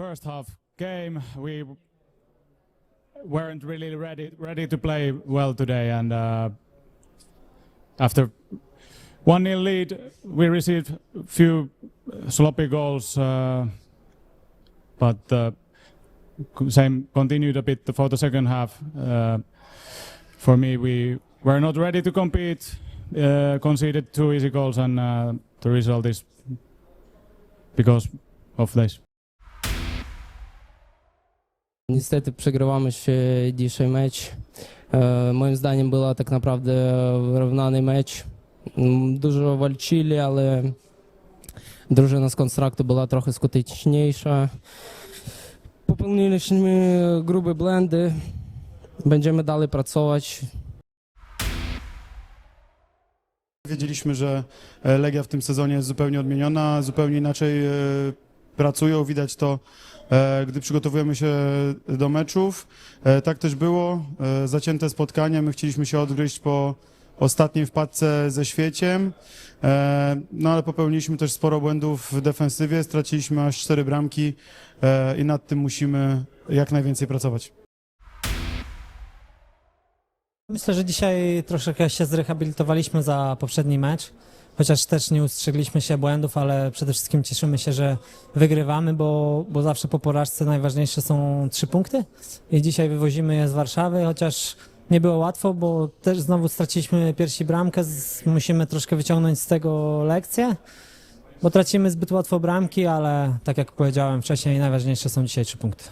first half game, we weren't really ready ready to play well today, and uh, after one 0 lead, we received a few sloppy goals, uh, but uh, same continued a bit for the second half. Uh, for me, we were not ready to compete. Uh, conceded two easy goals, and uh, the result is because of this. Niestety przegrywamy się dzisiaj mecz. E, Moim zdaniem była tak naprawdę wyrównany mecz. Mm, Dużo walczyli, ale drużyna z konstraktu była trochę skuteczniejsza. Popełniliśmy grube błędy. Będziemy dalej pracować. Wiedzieliśmy, że e, Legia w tym sezonie jest zupełnie odmieniona, zupełnie inaczej e, pracują. Widać to, gdy przygotowujemy się do meczów. E, Tak też było. E, Zacięte spotkanie. My chcieliśmy się odgryźć po ostatniej wpadce ze świeciem. E, No ale popełniliśmy też sporo błędów w defensywie. Straciliśmy aż cztery bramki e, i nad tym musimy jak najwięcej pracować. Myślę, że dzisiaj troszeczkę się zrehabilitowaliśmy za poprzedni mecz, chociaż też nie ustrzegliśmy się błędów, ale przede wszystkim cieszymy się, że wygrywamy, bo, bo zawsze po porażce najważniejsze są trzy punkty i dzisiaj wywozimy je z Warszawy, chociaż nie było łatwo, bo też znowu straciliśmy pierwsi bramkę, z, musimy troszkę wyciągnąć z tego lekcję, bo tracimy zbyt łatwo bramki, ale tak jak powiedziałem wcześniej, najważniejsze są dzisiaj trzy punkty.